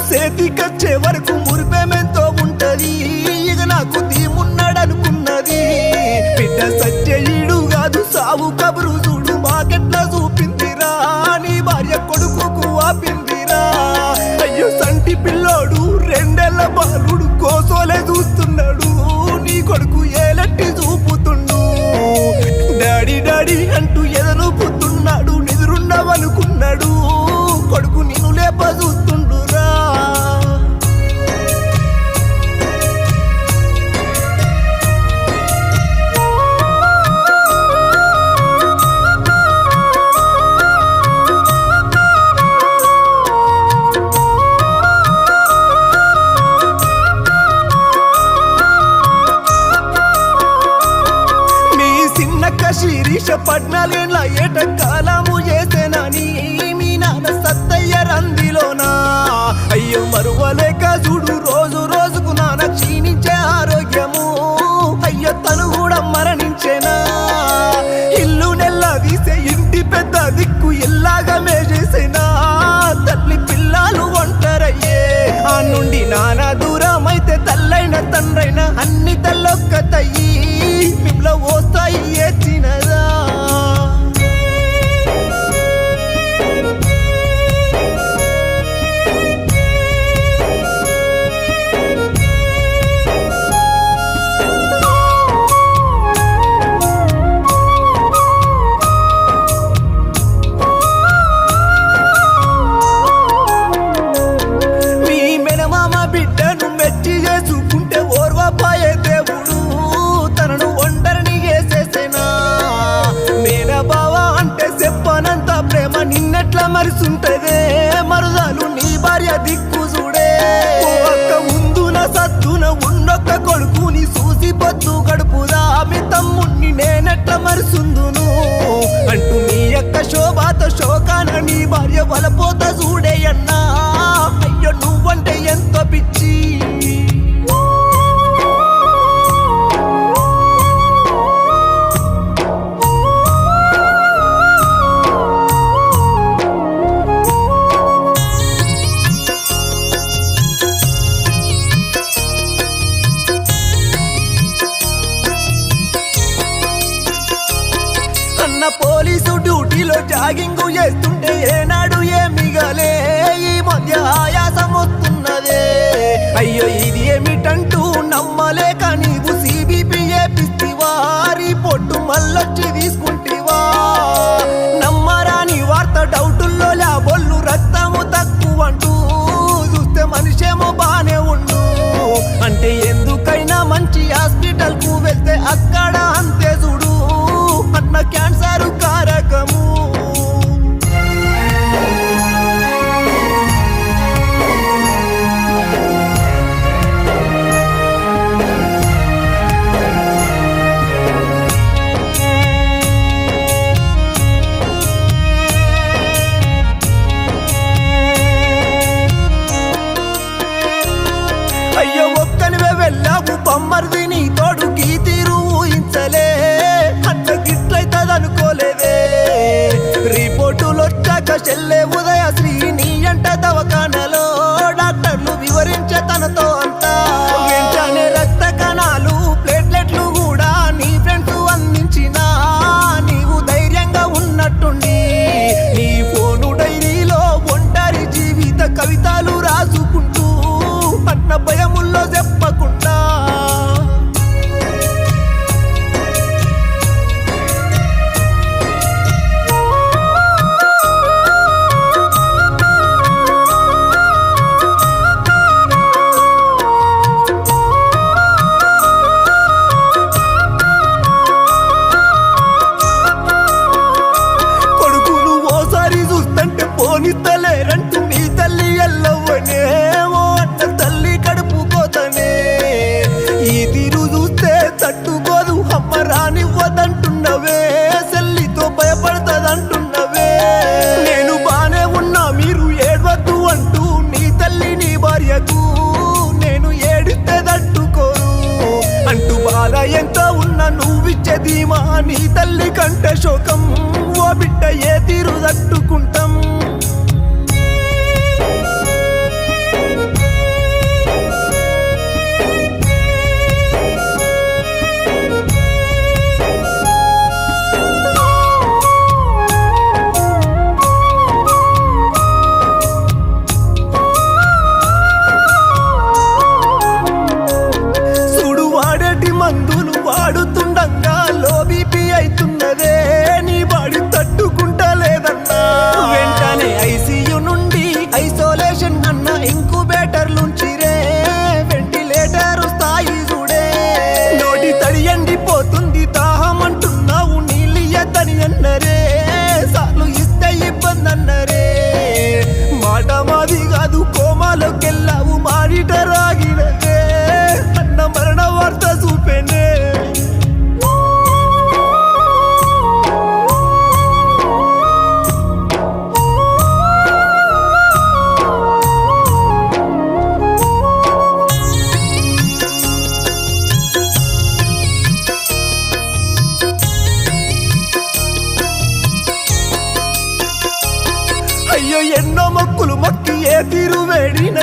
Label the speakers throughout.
Speaker 1: సేతికచ్చే వరకు మురిపే సిన్నక్క శిరీష పద్నాలుగేళ్ళ ఏట కాలము చేసేనని మీ నాన్న సత్తయ్య రందిలోనా? అయ్యో మరువలేక చూడు రోజు రోజుకు నాన్న క్షీణించే ఆరోగ్యము. అయ్యో తను కూడా మరణించేనా? ముందు గడుపుదా? మీ తమ్ముణ్ణి నేనెట్ల మరుసుందును? అంటూ నీ యొక్క శోభాతో శోకాన నీ భార్య వలపోతా లో జాగింగ్ చేస్తుంటే ఏనాడు ఏమిగలే? ఈ మధ్య ఆయాసం వస్తున్నదే. అయ్యో ఇది ఏమిటంటూ నమ్మలే కానీ సిబిపి ఏపిస్తి వారి పొట్టు మళ్ళొచ్చి తీసుకుంటివా? నమ్మరాని వార్త డౌటుల్లో లాబొల్లు రక్తము తక్కువ అంటూ చూస్తే మనిషేమో బానే ఉండు. అంటే ఎందుకైనా మంచి హాస్పిటల్కు వెళ్తే అక్కడ చెల్లే ఉదయ శ్రీ నీ అంట దవకా మీ తల్లి కంటే శోకం. ఓ బిడ్డ ఏ తీరు తట్టుకుంటాం?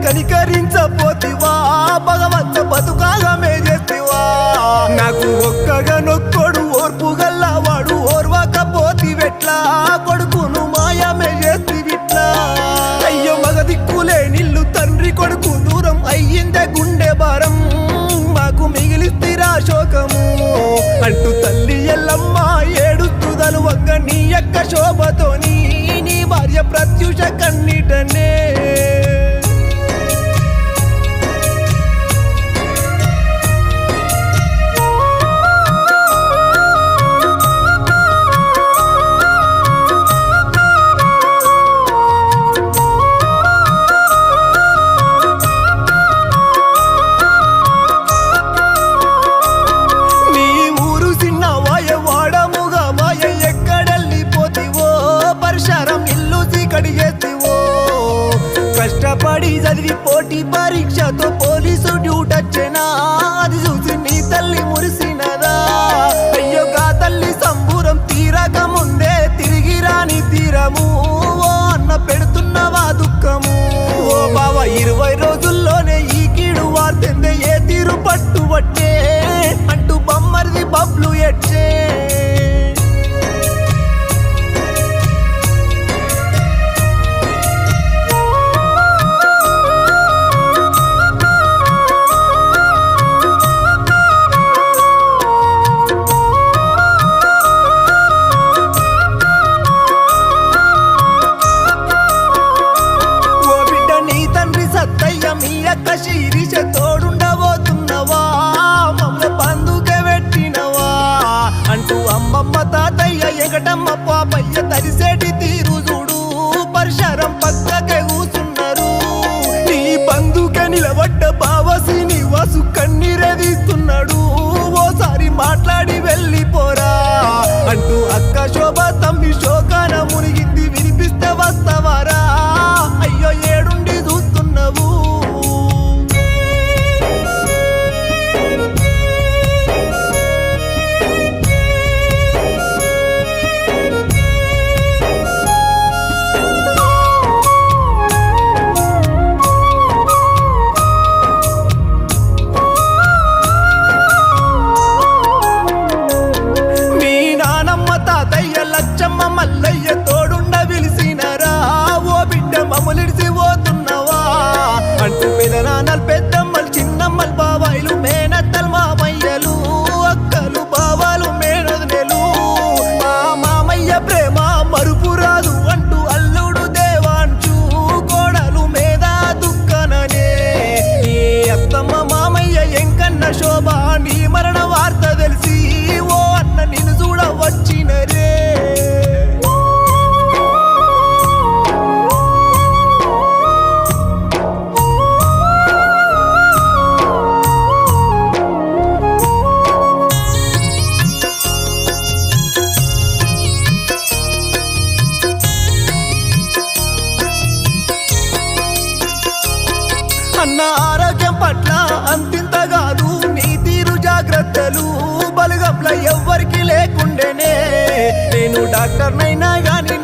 Speaker 1: కనికరించపోతివా భగవంత బతుకాలమే చేతివా నాకు ఒక్కగా నొక్కడు ఓర్పు గల్లవాడు ఓర్వకపోతి వెట్లా కొడుకును మాయమే చేతి విట్లా అయ్యో మగ దిక్కులే నిల్లు తండ్రి కొడుకు దూరం అయ్యిందే గుండె భారం. మాకు మిగిలిస్తిరా శోకము. అంటూ తల్లి ఎల్లమ్మ ఏడుస్తూ ఒక్క నీ యొక్క శోభతోని నీ భార్య ప్రత్యుష కన్నీటనే.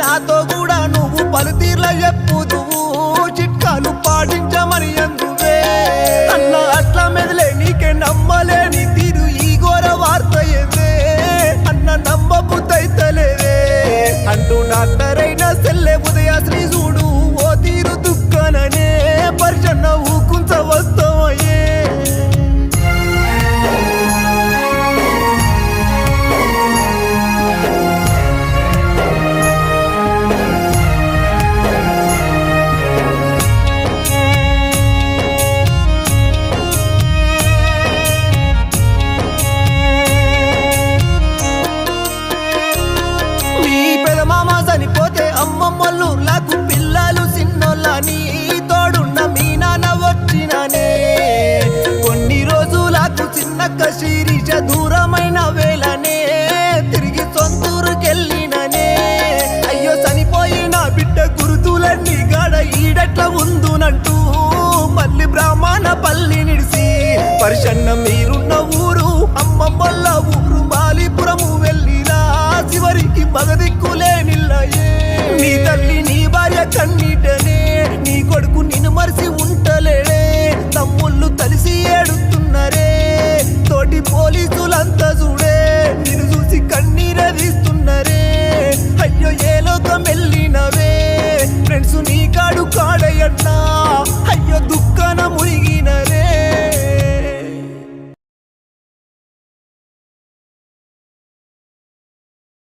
Speaker 1: నాతో కూడా నువ్వు పలుతీర్ల చెప్పుతూ చిన్నక్క శిరీష దూరమైన వేళనే తిరిగి సొంతూరుకెళ్ళిననే. అయ్యో చనిపోయిన బిడ్డ గురుతులన్నీ గడ ఈడట్ల ఉందునంటూ మళ్ళీ బ్రాహ్మణ పల్లి నిడిసి. పరిషన్న మీరున్న ఊరు అమ్మమ్మల్ల ఊరు బాలిపురము వెళ్ళినా చివరికి మగదిక్కులే నిల్లయే. నీ తల్లి నీ భార్య కన్నీటనే